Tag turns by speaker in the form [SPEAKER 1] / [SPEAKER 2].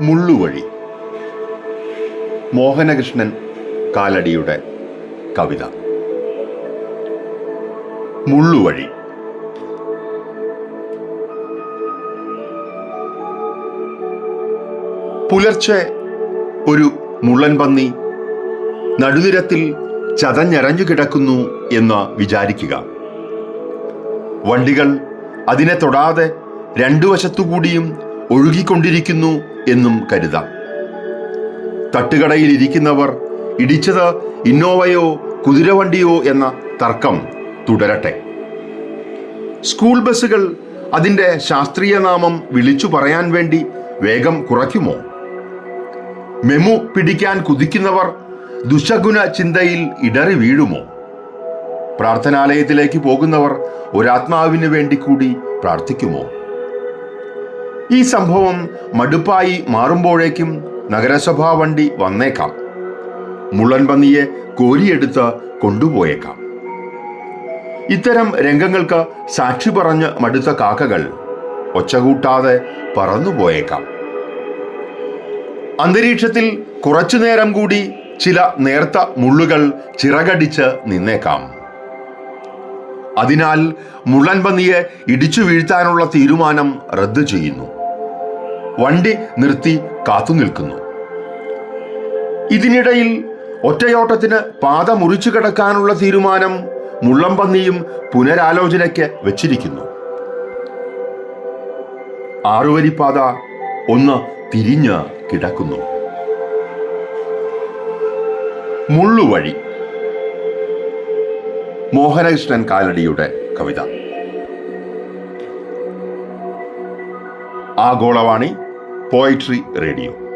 [SPEAKER 1] മുള്ളുവഴി. മോഹനകൃഷ്ണൻ കാലടിയുടെ കവിത. മുള്ളുവഴി. പുലർച്ചെ ഒരു മുള്ളൻ പന്നി നടുനിരത്തിൽ ചതഞ്ഞരഞ്ഞു കിടക്കുന്നു എന്ന് വിചാരിക്കുക. വണ്ടികൾ അതിനെ തൊടാതെ രണ്ടു വശത്തുകൂടിയും ഒഴുകിക്കൊണ്ടിരിക്കുന്നു എന്നും കരുതാം. തട്ടുകടയിൽ ഇരിക്കുന്നവർ ഇടിച്ചത് ഇന്നോവയോ കുതിരവണ്ടിയോ എന്ന തർക്കം തുടരട്ടെ. സ്കൂൾ ബസ്സുകൾ അതിന്റെ ശാസ്ത്രീയ നാമം വിളിച്ചു പറയാൻ വേണ്ടി വേഗം കുറയ്ക്കുമോ? മെമു പിടിക്കാൻ കുതിക്കുന്നവർ ദുശഗുണ ചിന്തയിൽ ഇടറി വീഴുമോ? പ്രാർത്ഥനാലയത്തിലേക്ക് പോകുന്നവർ ഒരാത്മാവിന് വേണ്ടി കൂടി പ്രാർത്ഥിക്കുമോ? ഈ സംഭവം മടുപ്പായി മാറുമ്പോഴേക്കും നഗരസഭാ വണ്ടി വന്നേക്കാം. മുള്ളൻ പന്നിയെ കോരിയെടുത്ത് കൊണ്ടുപോയേക്കാം. ഇത്തരം രംഗങ്ങൾക്ക് സാക്ഷി പറഞ്ഞ് മടുത്ത കാക്കകൾ ഒച്ചകൂട്ടാതെ പറന്നുപോയേക്കാം. അന്തരീക്ഷത്തിൽ കുറച്ചുനേരം കൂടി ചില നേർത്ത മുള്ളുകൾ ചിറകടിച്ച് നിന്നേക്കാം. അതിനാൽ മുള്ളൻ പന്നിയെ ഇടിച്ചു വീഴ്ത്താനുള്ള തീരുമാനം റദ്ദു ചെയ്യുന്നു. വണ്ടി നിർത്തി കാത്തു നിൽക്കുന്നു. ഇതിനിടയിൽ ഒറ്റയോട്ടത്തിന് പാത മുറിച്ചു കിടക്കാനുള്ള തീരുമാനം മുള്ളംപന്നിയും പുനരാലോചനയ്ക്ക് വെച്ചിരിക്കുന്നു. ആറുവരിപ്പാത ഒന്ന് തിരിഞ്ഞ് കിടക്കുന്നു. മുള്ളുവഴി. മോഹനകൃഷ്ണൻ കാലടിയുടെ കവിത. Agolavani poetry radio.